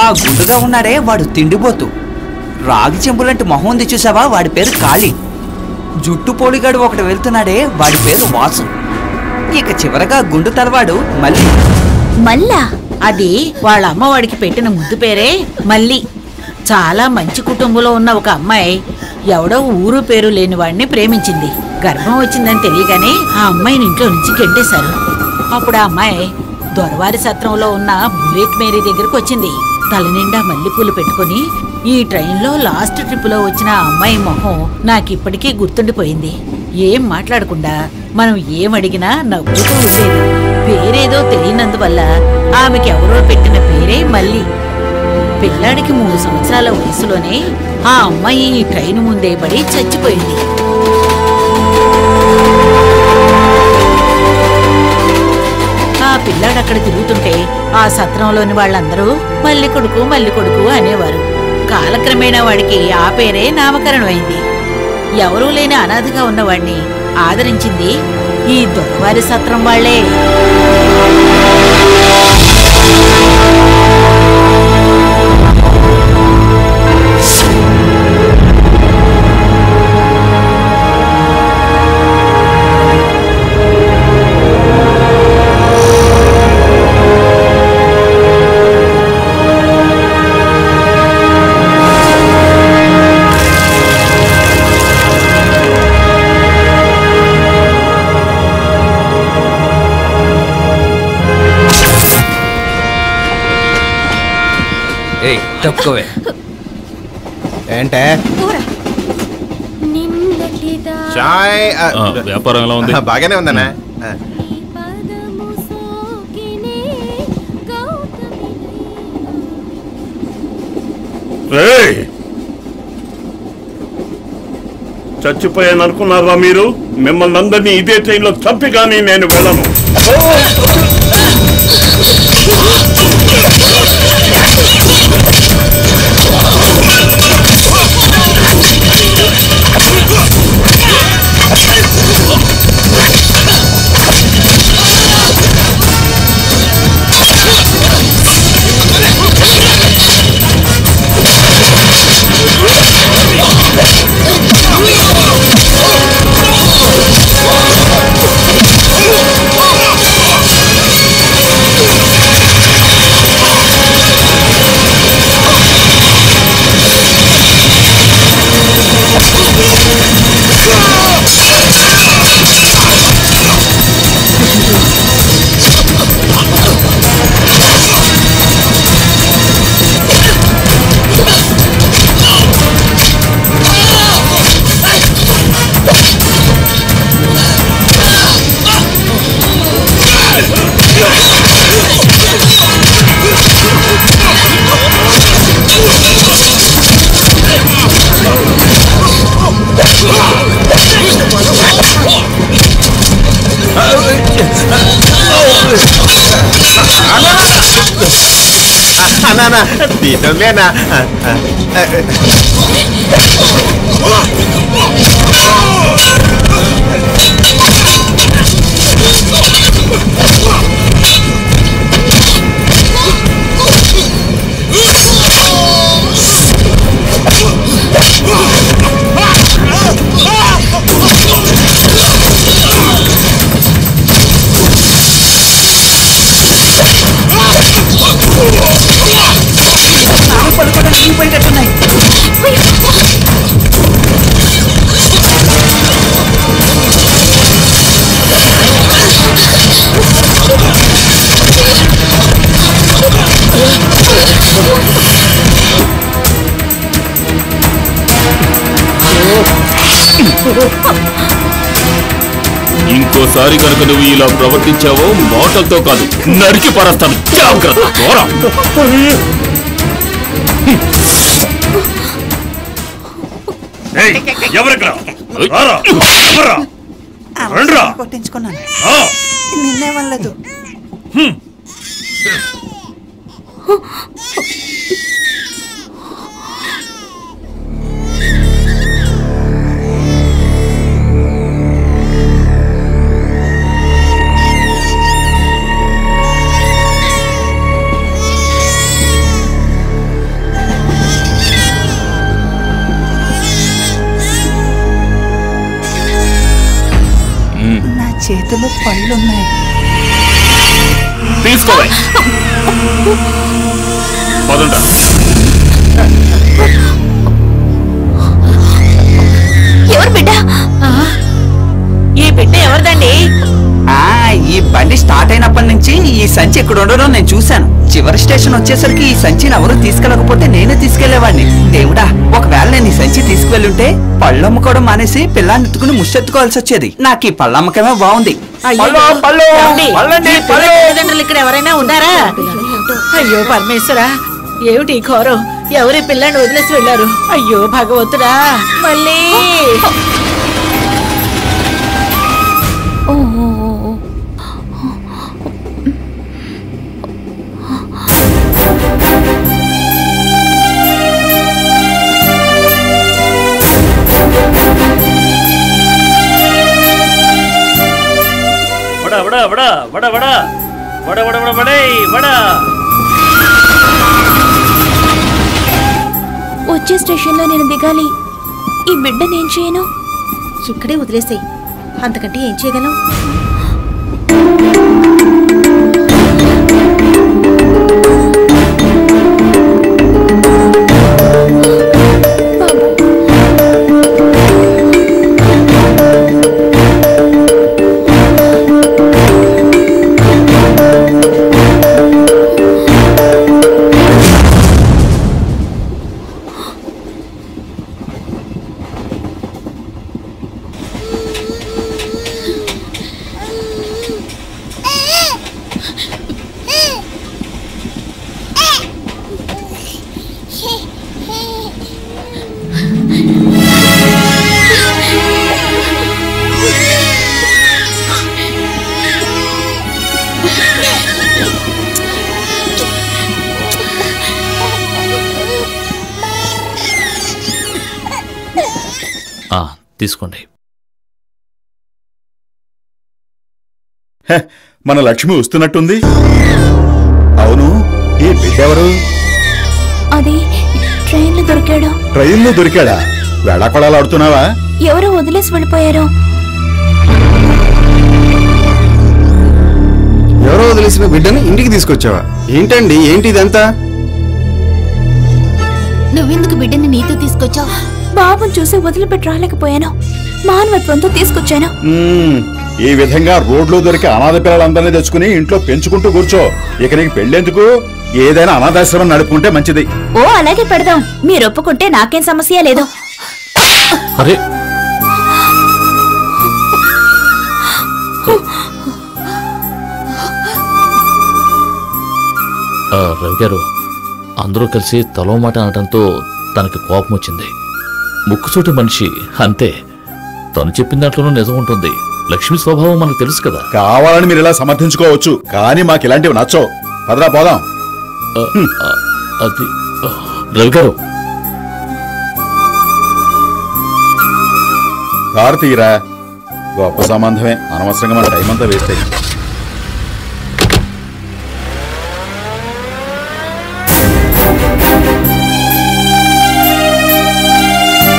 ఆ గుండుగా ఉన్నాడే వాడు తిండిపోతూ. రాగి చెంబులంటి మొహం ఉంది చూసావా? వాడి పేరు కాళీ. జుట్టు పోలిగాడు ఒకటి వెళ్తున్నాడే వాడి పేరు వాసు. ఇక చివరగా గుండు తలవాడు మళ్ళీ మళ్ళా అది వాళ్ళ అమ్మవాడికి పెట్టిన ముద్దు పేరే మళ్ళీ చాలా మంచి కుటుంబంలో ఉన్న ఒక అమ్మాయి. ఎవడో ఊరు పేరు లేని వాడిని ప్రేమించింది. గర్భం వచ్చిందని తెలియగానే ఆ అమ్మాయిని ఇంట్లో నుంచి గెంటేశారు. అప్పుడు ఆ అమ్మాయి దొరవారి సత్రంలో ఉన్న బుల్లెట్ మేరీ దగ్గరకు వచ్చింది. తలనిండా మల్లెపూలు పెట్టుకుని ఈ ట్రైన్లో లాస్ట్ ట్రిప్లో వచ్చిన అమ్మాయి మొహం నాకిప్పటికీ గుర్తుండిపోయింది. ఏం మాట్లాడకుండా మనం ఏమడిగినా నవ్వుతూ ఉండేది. పేరేదో తెలియనందువల్ల ఆమెకి ఎవరో పెట్టిన పేరే మళ్ళీ పిల్లాడికి మూడు సంవత్సరాల వయసులోనే ఆ అమ్మాయి ఈ ట్రైన్ ముందే పడి చచ్చిపోయింది. పిల్లాడక్కడ అక్కడ తిరుగుతుంటే ఆ సత్రంలోని వాళ్ళందరూ మల్లి కొడుకు మల్లి కొడుకు అనేవారు. కాలక్రమేణా వాడికి ఆ పేరే నామకరణమైంది. అయింది ఎవరూ లేని అనాథగా ఉన్నవాడిని ఆదరించింది ఈ దొరవారి సత్రం వాళ్ళే. ఏయ్ ఏంటే? చాయ్ వ్యాపారం ఎలా ఉంది? బాగానే ఉందన్నా! చచ్చిపోయాను అనుకున్నారా మీరు? మిమ్మల్ని అందరినీ ఇదే ట్రైన్లో చంపి కానీ నేను వెళ్ళను. అన్నా అన్నా, నిజమేనా ఆ, ఆ, ఆ, పడుకోవడానికి ఇంకోసారి కనుక నువ్వు ఇలా ప్రవర్తించావో మాటలతో కాదు నరికి పరస్తాను జాగ్రత్త దూరం. ఏయ్, ఎవరిక్కడ రారా, ఎవరా? రండ్రా. కొట్టించుకున్నాను ఆ, నిన్నే వల్లదు చేతిలో పళ్ళున్నాయి. తీసుకోవాలి బండి స్టార్ట్ అయినప్పటి నుంచి ఈ సంచి ఇక్కడ ఉండడం నేను చూశాను. చివరి స్టేషన్ వచ్చేసరికి ఈ సంచిని ఎవరు తీసుకెళ్ళకపోతే నేనే తీసుకెళ్ళేవాడిని దేవుడా ఒకవేళ నేను ఈ సంచి తీసుకువెళ్ళుంటే పళ్ళు అమ్ముకోవడం మానేసి పిల్లాన్ని ఎత్తుకుని ముష్టెత్తుకోవాల్సి వచ్చేది. నాకు ఈ పళ్ళ అమ్మకమే బాగుంది. తల్లిదండ్రులు ఇక్కడ ఎవరైనా ఉన్నారా? అయ్యో పరమేశ్వరా ఏమిటి ఘోరం? ఎవరి పిల్లని వదిలేసి వెళ్ళారు? అయ్యో భగవంతుడా మళ్ళీ. వడ వడ వడ వడ వడ వడ వడ వడ వడే వడ వచ్చే స్టేషన్లో నేను దిగాలి. ఈ బిడ్డని ఏం చేయను? ఇక్కడే వదిలేసేయి. అంతకంటే ఏం చేయగలం? తీసుకోండి. హె, మన లక్ష్మి వస్తున్నట్టుంది. అవును ఈ బిడ్డెవరు అది ట్రైన్లో దొరికాడు. ట్రైన్లో దొరికాడా? వేళాకొళాలు ఆడుతున్నావా? ఎవరో వదిలేసి వెళ్ళిపోయారు. ఎవరో వదిలేసిన బిడ్డని ఇంటికి తీసుకొచ్చావా? ఏంటండి ఏంటి ఇదంతా నువ్వెందుకు బిడ్డని నీతో తీసుకొచ్చావు? బాబుని చూసి వదిలిపెట్టి రాలేకపోయాను. మానవత్వంతో తీసుకొచ్చాను. ఈ విధంగా రోడ్లో దొరికే అనాథ పిల్లలందరినీ తెచ్చుకుని ఇంట్లో పెంచుకుంటూ కూర్చో. ఇక నీకు పెళ్ళెందుకు? ఏదైనా అనాథాశ్రమం నడుపుకుంటే మంచిది. ఓ అలాగే పెడదాం. మీరు ఒప్పుకుంటే నాకేం సమస్య లేదు. అరే. ఆ, రవి గారు అందరూ కలిసి తలో మాట అనడంతో తనకి కోపం వచ్చింది ముక్కుసూటి మనిషి. అంతే. తను చెప్పిన దాంట్లోనూ నిజం ఉంటుంది. లక్ష్మి స్వభావం మనకు తెలుసు కదా. కావాలని మీరు ఇలా సమర్థించుకోవచ్చు కానీ మాకు ఇలాంటివి నచ్చవు. పదరా పోదాం. అది రవి గారు. కారు తీరా గొప్ప సంబంధమే. అనవసరంగా మన టైం అంతా వేస్ట్ అయింది.